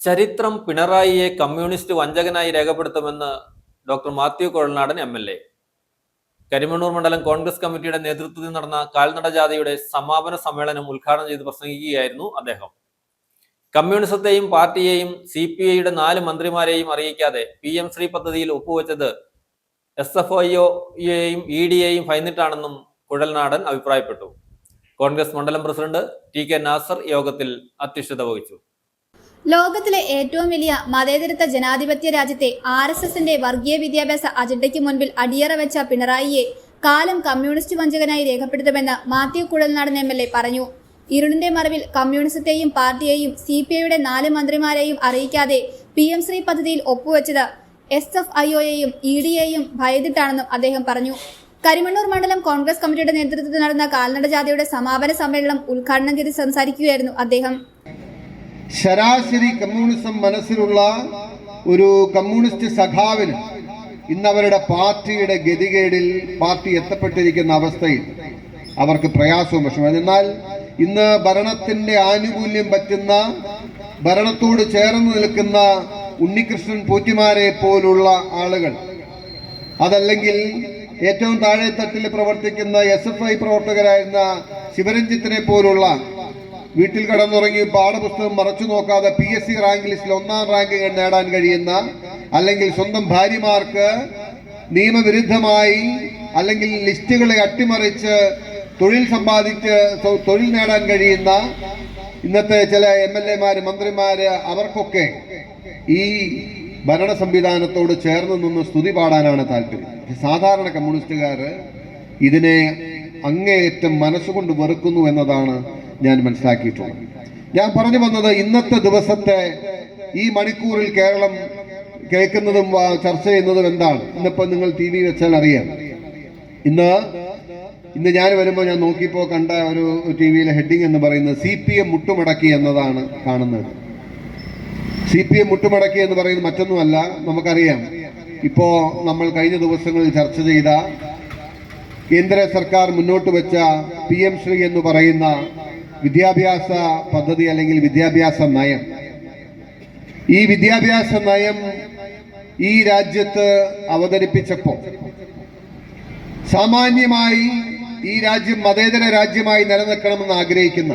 ചരിത്രം പിണറായിയെ കമ്മ്യൂണിസ്റ്റ് വഞ്ചകനായി രേഖപ്പെടുത്തുമെന്ന് doctor Mathew Kuzhalnadan M L A. Karimannoor മണ്ഡലം കോൺഗ്രസ് കമ്മിറ്റിയുടെ നേതൃത്വത്തിൽ നടന്ന കാൽനട ജാഥയുടെ സമാപന സമ്മേളനം ഉദ്ഘാടനം ചെയ്ത് പ്രസംഗിക്കുകയായിരുന്നു അദ്ദേഹം. കമ്മ്യൂണിസത്തെയും പാർട്ടിയെയും സി പി ഐയുടെ നാല് മന്ത്രിമാരെയും അറിയിക്കാതെ പി എം ശ്രീ പദ്ധതിയിൽ ഒപ്പുവെച്ചത് എസ് എഫ് ഐഒയെയും ഇ ഡിയെയും ഭയന്നിട്ടാണെന്നും കുഴൽനാടൻ അഭിപ്രായപ്പെട്ടു. കോൺഗ്രസ് മണ്ഡലം പ്രസിഡന്റ് ടി കെ നാസർ യോഗത്തിൽ അധ്യക്ഷത വഹിച്ചു. ലോകത്തിലെ ഏറ്റവും വലിയ മതേതരത്വ ജനാധിപത്യ രാജ്യത്തെ ആർ എസ് എസിന്റെ വർഗീയ വിദ്യാഭ്യാസ അജണ്ടയ്ക്ക് മുൻപിൽ അടിയറ വെച്ച പിണറായിയെ കാലം കമ്മ്യൂണിസ്റ്റ് വഞ്ചകനായി രേഖപ്പെടുത്തുമെന്ന് Mathew Kuzhalnadan M L A പറഞ്ഞു. ഇരുളിന്റെ മറവിൽ കമ്മ്യൂണിസത്തെയും പാർട്ടിയെയും സി പി ഐയുടെ നാല് മന്ത്രിമാരെയും അറിയിക്കാതെ പി എം ശ്രീ പദ്ധതിയിൽ ഒപ്പുവെച്ചത് എസ് എഫ് ഐ ഒയെയും ഇ ഡിയെയും ഭയന്നിട്ടാണെന്നും അദ്ദേഹം പറഞ്ഞു. കരിമണ്ണൂർ മണ്ഡലം കോൺഗ്രസ് കമ്മിറ്റിയുടെ നേതൃത്വത്തിൽ നടന്ന കാൽനട ജാഥയുടെ സമാപന സമ്മേളനം ഉദ്ഘാടനം ചെയ്ത് സംസാരിക്കുകയായിരുന്നു അദ്ദേഹം. ശരാശരി കമ്മ്യൂണിസം മനസ്സിലുള്ള ഒരു കമ്മ്യൂണിസ്റ്റ് സഖാവിന് ഇന്ന് അവരുടെ പാർട്ടിയുടെ ഗതികേടിൽ പാർട്ടി എത്തപ്പെട്ടിരിക്കുന്ന അവസ്ഥയിൽ അവർക്ക് പ്രയാസവും വിഷമം എന്നാൽ ഇന്ന് ഭരണത്തിന്റെ ആനുകൂല്യം പറ്റുന്ന ഭരണത്തോട് ചേർന്ന് നിൽക്കുന്ന ഉണ്ണികൃഷ്ണൻ പോറ്റിമാരെ പോലുള്ള ആളുകൾ അതല്ലെങ്കിൽ ഏറ്റവും താഴെത്തട്ടിൽ പ്രവർത്തിക്കുന്ന എസ് എഫ് ഐ പ്രവർത്തകരായിരുന്ന ശിവരഞ്ജിത്തിനെ പോലുള്ള വീട്ടിൽ കടന്നുറങ്ങി പാഠപുസ്തകം മറച്ചു നോക്കാതെ പി എസ് സി റാങ്ക് ലിസ്റ്റിൽ ഒന്നാം റാങ്ക് നേടാൻ കഴിയുന്ന അല്ലെങ്കിൽ സ്വന്തം ഭാര്യമാർക്ക് നിയമവിരുദ്ധമായി അല്ലെങ്കിൽ ലിസ്റ്റുകളെ അട്ടിമറിച്ച് തൊഴിൽ സമ്പാദിച്ച് തൊഴിൽ നേടാൻ കഴിയുന്ന ഇന്നത്തെ ചില എം എൽ എമാര് മന്ത്രിമാര് അവർക്കൊക്കെ ഈ ഭരണ സംവിധാനത്തോട് ചേർന്ന് നിന്ന് സ്തുതി പാടാനാണ് താല്പര്യം. സാധാരണ കമ്മ്യൂണിസ്റ്റുകാർ ഇതിനെ അങ്ങേയറ്റം മനസ്സുകൊണ്ട് വെറുക്കുന്നു എന്നതാണ് ഞാൻ മനസ്സിലാക്കിയിട്ടുള്ളത് ഞാൻ പറഞ്ഞു വന്നത് ഇന്നത്തെ ദിവസത്തെ ഈ മണിക്കൂറിൽ കേരളം കേൾക്കുന്നതും ചർച്ച ചെയ്യുന്നതും എന്താണ്? ഇന്നിപ്പോ നിങ്ങൾ ടി വി വെച്ചാൽ അറിയാം. ഇന്ന് ഇന്ന് ഞാൻ വരുമ്പോൾ ഞാൻ നോക്കിയപ്പോൾ കണ്ട ഒരു ടി വിയിലെ ഹെഡിങ് എന്ന് പറയുന്നത് സി പി എം മുട്ടുമടക്കി എന്നതാണ് കാണുന്നത്. സി പി എം മുട്ടുമടക്കി എന്ന് പറയുന്നത് മറ്റൊന്നുമല്ല നമുക്കറിയാം. ഇപ്പോ നമ്മൾ കഴിഞ്ഞ ദിവസങ്ങളിൽ ചർച്ച ചെയ്ത കേന്ദ്ര സർക്കാർ മുന്നോട്ട് വെച്ച പി എം ശ്രീ എന്ന് പറയുന്ന വിദ്യാഭ്യാസ പദ്ധതി അല്ലെങ്കിൽ വിദ്യാഭ്യാസ നയം. ഈ വിദ്യാഭ്യാസ നയം ഈ രാജ്യത്ത് അവതരിപ്പിച്ചപ്പോൾ സാമാന്യമായി ഈ രാജ്യം മതേതര രാജ്യമായി നിലനിൽക്കണമെന്ന് ആഗ്രഹിക്കുന്ന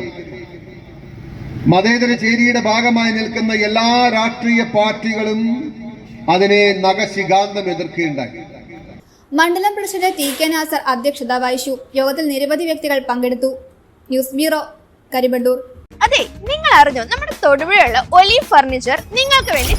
മതേതര ചേരിയുടെ ഭാഗമായി നിൽക്കുന്ന എല്ലാ രാഷ്ട്രീയ പാർട്ടികളും അതിനെ നഖശികാന്തം എതിർക്കുകയുണ്ടായി. മണ്ഡലം പ്രസിഡന്റ് ടി കെ നാസർ അധ്യക്ഷത വഹിച്ചു. യോഗത്തിൽ നിരവധി വ്യക്തികൾ പങ്കെടുത്തു. ന്യൂസ് ബ്യൂറോ കരിബണ്ടൂർ അതെ നിങ്ങൾ അറിഞ്ഞോ നമ്മുടെ തൊടുപുഴയുള്ള ഒലീവ് ഫർണിച്ചർ നിങ്ങൾക്ക് വേണ്ടി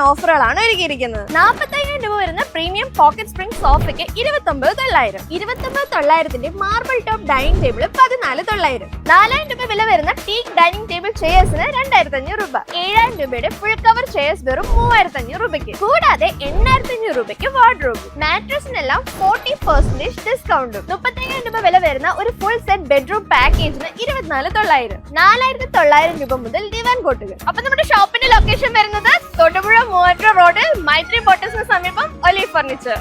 ഓഫറുകളാണ് ഒരുക്കിയിരിക്കുന്നത്. നാൽപ്പത്തയ്യായിരം രൂപ വരുന്ന പ്രീമിയം പോക്കറ്റ് സ്പ്രിംഗ് സോഫയ്ക്ക് ഇരുപത്തി ഒമ്പത് തൊള്ളായിരം. ഇരുപത്തി ഒമ്പത് തൊള്ളായിരത്തിന്റെ മാർബിൾ ടോപ്പ് ഡൈനിങ് ടേബിൾ പതിനാല് തൊള്ളായിരം. നാലായിരം രൂപ വില വരുന്ന ടീക്ക് ഡൈനിങ് ടേബിൾ ചെയേഴ്സിന് രണ്ടായിരത്തി അഞ്ഞൂറ് രൂപ. ഏഴായിരം രൂപയുടെ ഫുൾ കവർ ചെയേഴ്സ് വെറും മൂവായിരത്തി അഞ്ഞൂറ് രൂപയ്ക്ക്. കൂടാതെ എണ്ണായിരത്തി അഞ്ഞൂറ് രൂപയ്ക്ക് വാർഡ്രോബ് മാട്രസിനെല്ലാം ഫോർട്ടി പെർസെന്റേജ് ഡിസ്കൗണ്ടും മുപ്പത്തയ്യായിരം രൂപ വില വരുന്ന ഒരു ഫുൾ സെറ്റ് ബെഡ്റൂം പാക്കേജിന് ഇരുപത്തിനാല് തൊള്ളായിരം. നാലായിരത്തി തൊള്ളായിരം രൂപ മുതൽ ദിവാൻ കോട്ടുകൾ. അപ്പൊ നമ്മുടെ ഷോപ്പിന്റെ ലൊക്കേഷൻ വരുന്നത് തൊടുപുഴ മൂവാറ്റ റോഡ് മൈത്രി ബോട്ടസിന് സമീപം ഒലി ഫർണിച്ചർ.